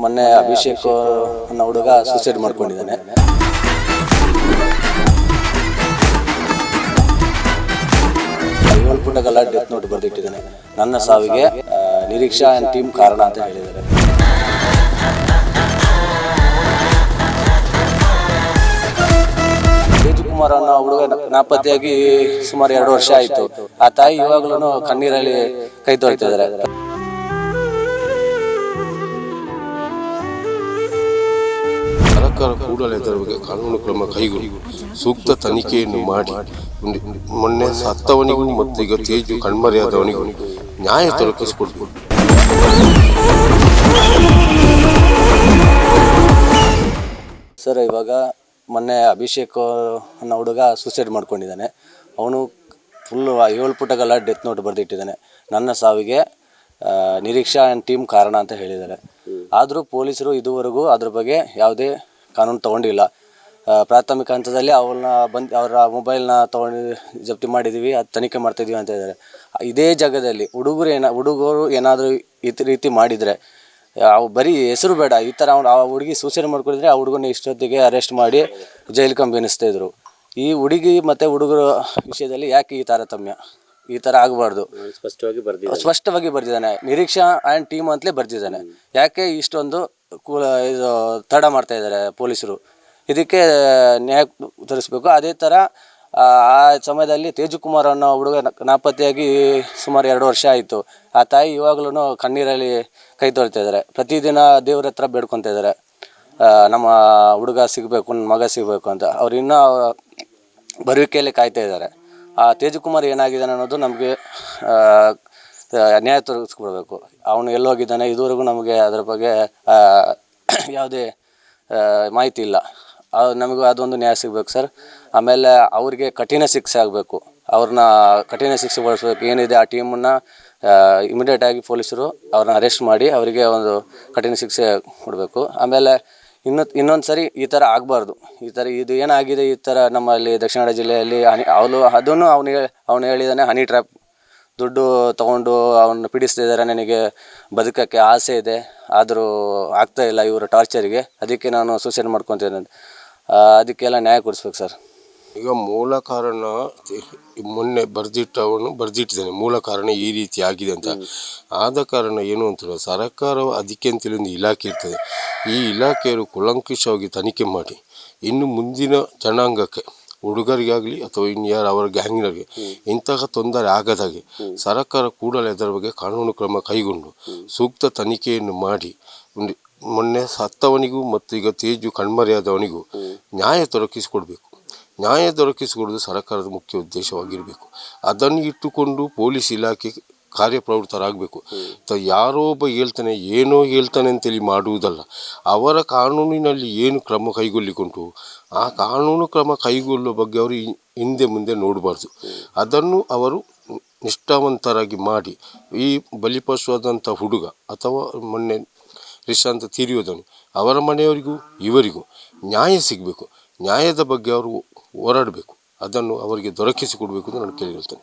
ಮೊನ್ನೆ ಅಭಿಷೇಕ್ ಅನ್ನೋ ಹುಡುಗ ಸೂಸೈಡ್ ಮಾಡ್ಕೊಂಡಿದ್ದಾನೆ. ಪುಟಗಲ್ಲ ಡೆತ್ ನೋಟ್ ಬರೆದಿಟ್ಟಿದ್ದಾನೆ. ನನ್ನ ಸಾವಿಗೆ ನಿರೀಕ್ಷಾ ನಿರೀಕ್ಷಾ ಟೀಮ್ ಕಾರಣ ಅಂತ ಹೇಳಿದ್ದಾರೆ. ತೇಜಕುಮಾರ್ ಅನ್ನೋ ಹುಡುಗ ನಾಪತ್ತೆಯಾಗಿ ಸುಮಾರು ಎರಡು ವರ್ಷ ಆಯಿತು. ಆ ತಾಯಿ ಇವಾಗ್ಲೂ ಕಣ್ಣೀರಲ್ಲಿ ಕೈ ತೊಳ್ತಿದ್ದಾರೆ. ಸರ್ಕಾರ ಕೂಡಲೇ ಇದರ ಬಗ್ಗೆ ಕಾನೂನು ಕ್ರಮ ಕೈಗೊಂಡು ಸೂಕ್ತ ತನಿಖೆಯನ್ನು ಮಾಡಿ. ಮೊನ್ನೆ ಸತ್ತವನಿಗೂ ಮತ್ತು ಈಗ ತೇಜು ಕಣ್ಮರೆಯಾದವನಿಗೂ ನ್ಯಾಯ ದೊರಕಿಸಿಕೊಡ್ಬೇಕು ಸರ್, ಇವಾಗ ಮೊನ್ನೆ ಅಭಿಷೇಕ್ ಅನ್ನೋ ಹುಡುಗ ಸೂಸೈಡ್ ಮಾಡ್ಕೊಂಡಿದ್ದಾನೆ. ಅವನು ಫುಲ್ಲು ಏಳು ಪುಟಗಳ ಡೆತ್ ನೋಟ್ ಬರೆದಿಟ್ಟಿದ್ದಾನೆ. ನನ್ನ ಸಾವಿಗೆ ನಿರೀಕ್ಷಾ ನಿರೀಕ್ಷಾ ಟೀಮ್ ಕಾರಣ ಅಂತ ಹೇಳಿದ್ದಾರೆ. ಆದರೂ ಪೊಲೀಸರು ಇದುವರೆಗೂ ಅದ್ರ ಬಗ್ಗೆ ಯಾವುದೇ ಕಾನೂನು ತಗೊಂಡಿಲ್ಲ. ಪ್ರಾಥಮಿಕ ಹಂತದಲ್ಲಿ ಅವ್ರನ್ನ ಬಂದು ಅವರ ಮೊಬೈಲ್ನ ತಗೊಂಡು ಜಪ್ತಿ ಮಾಡಿದ್ದೀವಿ ಅದು ತನಿಖೆ ಮಾಡ್ತಾಯಿದ್ದೀವಿ ಅಂತ ಇದ್ದಾರೆ. ಇದೇ ಜಾಗದಲ್ಲಿ ಹುಡುಗರು ಏನ ಹುಡುಗರು ಏನಾದರೂ ಈ ರೀತಿ ಮಾಡಿದರೆ ಅವು ಬರೀ ಹೆಸರು ಬೇಡ ಈ ಥರ ಅವ್ನು ಆ ಹುಡುಗಿ ಸೂಸೈಡ್ ಮಾಡ್ಕೊಂಡಿದ್ರೆ ಆ ಹುಡುಗನ ಇಷ್ಟೊತ್ತಿಗೆ ಅರೆಸ್ಟ್ ಮಾಡಿ ಜೈಲು ಕಂಬಿ ಎನಿಸ್ತಾ ಇದ್ರು. ಈ ಹುಡುಗಿ ಮತ್ತು ಹುಡುಗರ ವಿಷಯದಲ್ಲಿ ಯಾಕೆ ಈ ತಾರತಮ್ಯ? ಈ ಥರ ಆಗಬಾರ್ದು. ಸ್ಪಷ್ಟವಾಗಿ ಬರ್ದಿದೆ ಸ್ಪಷ್ಟವಾಗಿ ಬರ್ದಿದ್ದಾನೆ. ನಿರೀಕ್ಷಾ ಆ್ಯಂಡ್ ಟೀಮ್ ಅಂತಲೇ ಬರ್ದಿದ್ದಾನೆ. ಯಾಕೆ ಇಷ್ಟೊಂದು ಕೂಲ ಇದು ತಡ ಮಾಡ್ತಾ ಇದ್ದಾರೆ ಪೊಲೀಸರು. ಇದಕ್ಕೆ ನ್ಯಾಯ ತರಿಸ್ಬೇಕು ಅದೇ ಥರ ಆ ಸಮಯದಲ್ಲಿ ತೇಜಕುಮಾರ್ ಅನ್ನೋ ಹುಡುಗ ನಾಪತ್ತೆಯಾಗಿ ಸುಮಾರು ಎರಡು ವರ್ಷ ಆಯಿತು. ಆ ತಾಯಿ ಇವಾಗಲೂ ಕಣ್ಣೀರಲ್ಲಿ ಕೈ ಇದ್ದಾರೆ. ಪ್ರತಿದಿನ ದೇವ್ರ ಹತ್ರ ಬೇಡ್ಕೊತಾ ಇದ್ದಾರೆ. ನಮ್ಮ ಹುಡುಗ ಸಿಗಬೇಕು, ನನ್ನ ಮಗ ಸಿಗಬೇಕು ಅಂತ. ಅವ್ರು ಇನ್ನೂ ಬರುವಿಕೆಯಲ್ಲಿ ಕಾಯ್ತಾ ಇದ್ದಾರೆ. ಆ, ತೇಜಕುಮಾರ್ ಏನಾಗಿದ್ದಾನೆ ಅನ್ನೋದು ನಮಗೆ ನ್ಯಾಯ ತೊರಗಿಸ್ಕೊಡ್ಬೇಕು ಅವನು ಎಲ್ಲೋಗಿದ್ದಾನೆ, ಇದುವರೆಗೂ ನಮಗೆ ಅದರ ಬಗ್ಗೆ ಯಾವುದೇ ಮಾಹಿತಿ ಇಲ್ಲ. ನಮಗೂ ಅದೊಂದು ನ್ಯಾಯ ಸಿಗಬೇಕು ಸರ್. ಆಮೇಲೆ ಅವ್ರಿಗೆ ಕಠಿಣ ಶಿಕ್ಷೆ ಆಗಬೇಕು. ಅವ್ರನ್ನ ಕಠಿಣ ಶಿಕ್ಷೆ ಬಳಸಬೇಕು. ಏನಿದೆ ಆ ಟೀಮನ್ನು ಇಮಿಡಿಯೇಟಾಗಿ ಪೊಲೀಸರು ಅವ್ರನ್ನ ಅರೆಸ್ಟ್ ಮಾಡಿ ಅವರಿಗೆ ಒಂದು ಕಠಿಣ ಶಿಕ್ಷೆ ಕೊಡಬೇಕು. ಆಮೇಲೆ ಇನ್ನೊ, ಇನ್ನೊಂದು ಸರಿ ಈ ಥರ ಆಗಬಾರ್ದು. ಈ ಥರ ಇದು ಏನಾಗಿದೆ ಈ ಥರ ನಮ್ಮಲ್ಲಿ ದಕ್ಷಿಣ ಕನ್ನಡ ಜಿಲ್ಲೆಯಲ್ಲಿ ಹನಿ, ಅವನು, ಅದನ್ನು ಅವನು ಅವನು ಹೇಳಿದಾನೆ, ಹನಿ ಟ್ರ್ಯಾಪ್ ದುಡ್ಡು ತಗೊಂಡು ಅವನ್ನ ಪೀಡಿಸ್ತಾ ಇದ್ದಾರೆ ನನಗೆ ಬದುಕಕ್ಕೆ ಆಸೆ ಇದೆ ಆದರೂ ಆಗ್ತಾ ಇಲ್ಲ ಇವರ ಟಾರ್ಚರಿಗೆ ಅದಕ್ಕೆ ನಾನು ಸೂಸೈಡ್ ಮಾಡ್ಕೊತೀನಿ ಅಂತ. ಅದಕ್ಕೆಲ್ಲ ನ್ಯಾಯ ಕೊಡಿಸ್ಬೇಕು ಸರ್. ಈಗ ಮೂಲ ಕಾರಣ ಮೊನ್ನೆ ಬರ್ದಿಟ್ಟವನು ಬರ್ದಿಟ್ಟಿದ್ದಾನೆ. ಮೂಲ ಕಾರಣ ಈ ರೀತಿ ಆಗಿದೆ ಅಂತ. ಆದ ಕಾರಣ ಏನು ಅಂತ ಸರ್ಕಾರ ಅದಕ್ಕೆ ಅಂತೇಳಿ ಒಂದು ಇಲಾಖೆ ಇರ್ತದೆ. ಈ ಇಲಾಖೆಯವರು ಕುಲಂಕುಷವಾಗಿ ತನಿಖೆ ಮಾಡಿ. ಇನ್ನು ಮುಂದಿನ ಜನಾಂಗಕ್ಕೆ ಹುಡುಗರಿಗಾಗಲಿ ಅಥವಾ ಇನ್ಯಾರು ಯಾರು ಅವರ ಗ್ಯಾಂಗ್ನರಿಗೆ ಇಂತಹ ತೊಂದರೆ ಆಗದಾಗೆ ಸರ್ಕಾರ ಕೂಡಲೇ ಅದರ ಬಗ್ಗೆ ಕಾನೂನು ಕ್ರಮ ಕೈಗೊಂಡು ಸೂಕ್ತ ತನಿಖೆಯನ್ನು ಮಾಡಿ ಒಂದು ಮೊನ್ನೆ ಸತ್ತವನಿಗೂ ಮತ್ತು ಈಗ ತೇಜು ಕಣ್ಮರೆಯಾದವನಿಗೂ ನ್ಯಾಯ ದೊರಕಿಸಿಕೊಡಬೇಕು. ನ್ಯಾಯ ದೊರಕಿಸಿಕೊಡೋದು ಸರ್ಕಾರದ ಮುಖ್ಯ ಉದ್ದೇಶವಾಗಿರಬೇಕು. ಅದನ್ನು ಇಟ್ಟುಕೊಂಡು ಪೊಲೀಸ್ ಇಲಾಖೆ ಕಾರ್ಯಪ್ರವೃತ್ತರಾಗಬೇಕು. ತ ಯಾರೋ ಒಬ್ಬ ಹೇಳ್ತಾನೆ ಏನೋ ಹೇಳ್ತಾನೆ ಅಂತೇಳಿ ಮಾಡುವುದಲ್ಲ ಅವರ ಕಾನೂನಿನಲ್ಲಿ ಏನು ಕ್ರಮ ಕೈಗೊಳ್ಳಿಕೊಂಡು ಆ ಕಾನೂನು ಕ್ರಮ ಕೈಗೊಳ್ಳುವ ಬಗ್ಗೆ ಅವರು ಹಿಂದೆ ಮುಂದೆ ನೋಡಬಾರ್ದು. ಅದನ್ನು ಅವರು ನಿಷ್ಠಾವಂತರಾಗಿ ಮಾಡಿ ಈ ಬಲಿಪಶುವಾದಂಥ ಹುಡುಗ ಅಥವಾ ಮೊನ್ನೆ ರಿಶಾಂತ್ ತೀರಿಯೋದನು ಅವರ ಮನೆಯವರಿಗೂ ಇವರಿಗೂ ನ್ಯಾಯ ಸಿಗಬೇಕು. ನ್ಯಾಯದ ಬಗ್ಗೆ ಅವರು ಹೋರಾಡಬೇಕು. ಅದನ್ನು ಅವರಿಗೆ ದೊರಕಿಸಿಕೊಡಬೇಕು ಅಂತ ನಾನು ಕೇಳಿಹೇಳ್ತೇನೆ